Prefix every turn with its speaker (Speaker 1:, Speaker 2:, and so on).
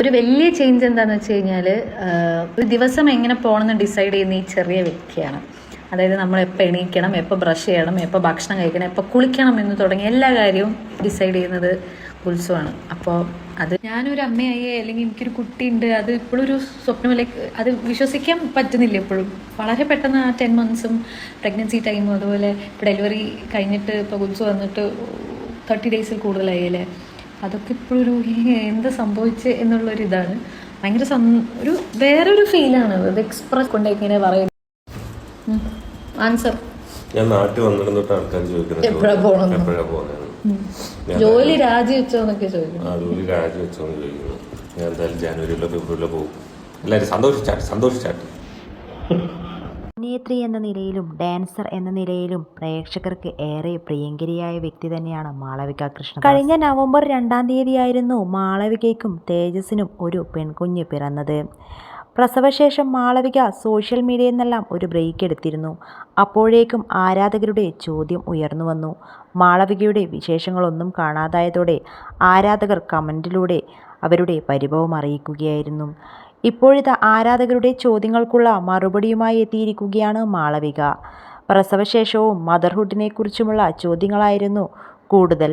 Speaker 1: ഒരു വലിയ ചേഞ്ച് എന്താണെന്ന് വെച്ച് കഴിഞ്ഞാൽ ഒരു ദിവസം എങ്ങനെ പോകണമെന്ന് ഡിസൈഡ് ചെയ്യുന്ന ഈ ചെറിയ വ്യക്തിയാണ്. അതായത് നമ്മൾ എപ്പോൾ എണീക്കണം എപ്പോൾ ബ്രഷ് ചെയ്യണം എപ്പോൾ ഭക്ഷണം കഴിക്കണം എപ്പോൾ കുളിക്കണം എന്ന് തുടങ്ങിയ എല്ലാ കാര്യവും ഡിസൈഡ് ചെയ്യുന്നത് ഉത്സവമാണ്. അപ്പോൾ അത് ഞാനൊരു അമ്മയായി അല്ലെങ്കിൽ എനിക്കൊരു കുട്ടിയുണ്ട് അത് ഇപ്പോഴും ഒരു സ്വപ്നമിലേക്ക് അത് വിശ്വസിക്കാൻ പറ്റുന്നില്ല ഇപ്പോഴും. വളരെ പെട്ടെന്ന് ആ ടെൻ മന്ത്സും പ്രഗ്നൻസി ടൈമും അതുപോലെ ഇപ്പോൾ ഡെലിവറി കഴിഞ്ഞിട്ട് ഇപ്പോൾ ഉത്സവം വന്നിട്ട് തേർട്ടി ഡേയ്സിൽ കൂടുതലായല്ലേ അതൊക്കെ ഇപ്പോഴൊരു എന്ത് സംഭവിച്ച് എന്നുള്ളൊരിതാണ് ഭയങ്കര ഒരു വേറൊരു ഫീലാണ് അത്. എക്സ്പ്രസ് കൊണ്ട് ഇങ്ങനെ പറയുന്നത് ആൻസർ
Speaker 2: ഞാൻ നാട്ടിൽ വന്നിരുന്നിട്ട് ആൾക്കാർ ചോദിക്കുന്നത്
Speaker 1: എപ്പോഴാ
Speaker 2: പോകുന്നത്
Speaker 1: ജോലി രാജിവെച്ചോ എന്നൊക്കെ ചോദിക്കുന്നു
Speaker 2: ജോലി രാജി വെച്ചോന്ന് ചോദിക്കുന്നു. ഞാൻ എന്തായാലും ജാനുവരിയിലോ ഫെബ്രുവരിയിലോ പോകും. എല്ലാവരും സന്തോഷിച്ചാട്ട് സന്തോഷിച്ചാട്ട്
Speaker 3: അഭിനേത്രി എന്ന നിലയിലും ഡാൻസർ എന്ന നിലയിലും പ്രേക്ഷകർക്ക് ഏറെ പ്രിയങ്കരിയായ വ്യക്തി തന്നെയാണ് മാളവിക കൃഷ്ണ കഴിഞ്ഞ നവംബർ രണ്ടാം തീയതിയായിരുന്നു മാളവികയ്ക്കും തേജസിനും ഒരു പെൺകുഞ്ഞ് പിറന്നത്. പ്രസവശേഷം മാളവിക സോഷ്യൽ മീഡിയയിൽ നിന്നെല്ലാം ഒരു ബ്രേക്ക് എടുത്തിരുന്നു. അപ്പോഴേക്കും ആരാധകരുടെ ചോദ്യം ഉയർന്നു വന്നു. മാളവികയുടെ വിശേഷങ്ങളൊന്നും കാണാതായതോടെ ആരാധകർ കമന്റിലൂടെ അവരുടെ പരിഭവം അറിയിക്കുകയായിരുന്നു. ഇപ്പോഴത്തെ ആരാധകരുടെ ചോദ്യങ്ങൾക്കുള്ള മറുപടിയുമായി എത്തിയിരിക്കുകയാണ് മാളവിക. പ്രസവശേഷവും മദർഹുഡിനെക്കുറിച്ചുമുള്ള ചോദ്യങ്ങളായിരുന്നു കൂടുതൽ.